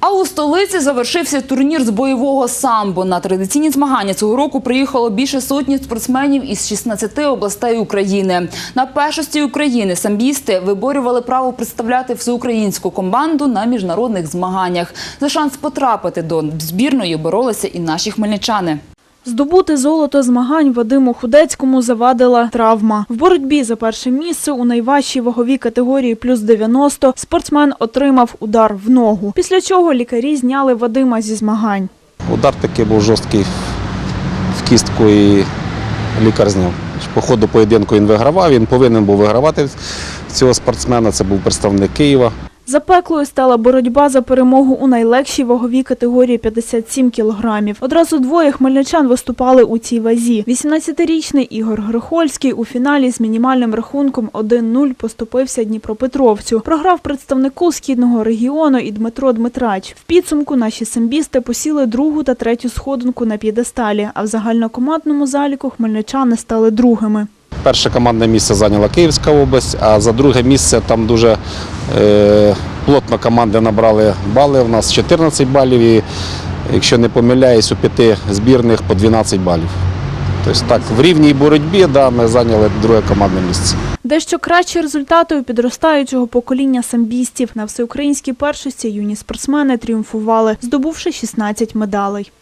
А у столиці завершився турнір з бойового самбо. На традиційні змагання цього року приїхало більше сотні спортсменів із 16 областей України. На першості України самбісти виборювали право представляти всеукраїнську команду на міжнародних змаганнях. За шанс потрапити до збірної боролися і наші хмельничани. Здобути золото змагань Вадиму Худецькому завадила травма. В боротьбі за перше місце у найважчій ваговій категорії плюс 90 спортсмен отримав удар в ногу. Після чого лікарі зняли Вадима зі змагань. Удар такий був жорсткий в кістку і лікар зняв. По ходу поєдинку він вигравав, він повинен був вигравати цього спортсмена. Це був представник Києва. Запеклою стала боротьба за перемогу у найлегшій ваговій категорії 57 кілограмів. Одразу двоє хмельничан виступали у цій вазі. 18-річний Ігор Грихольський у фіналі з мінімальним рахунком 1-0 поступився Дніпропетровцю. Програв представнику східного регіону і Дмитро Дмитрач. В підсумку наші самбісти посіли другу та третю сходинку на п'єдесталі, а в загальнокомандному заліку хмельничани стали другими. Перше командне місце зайняла Київська область, а за друге місце там дуже е, плотно команди набрали бали. У нас 14 балів і, якщо не помиляюсь, у п'яти збірних по 12 балів. Тобто так, в рівній боротьбі да, ми зайняли друге командне місце. Дещо кращі результати у підростаючого покоління самбістів. На всеукраїнській першості юні спортсмени тріумфували, здобувши 16 медалей.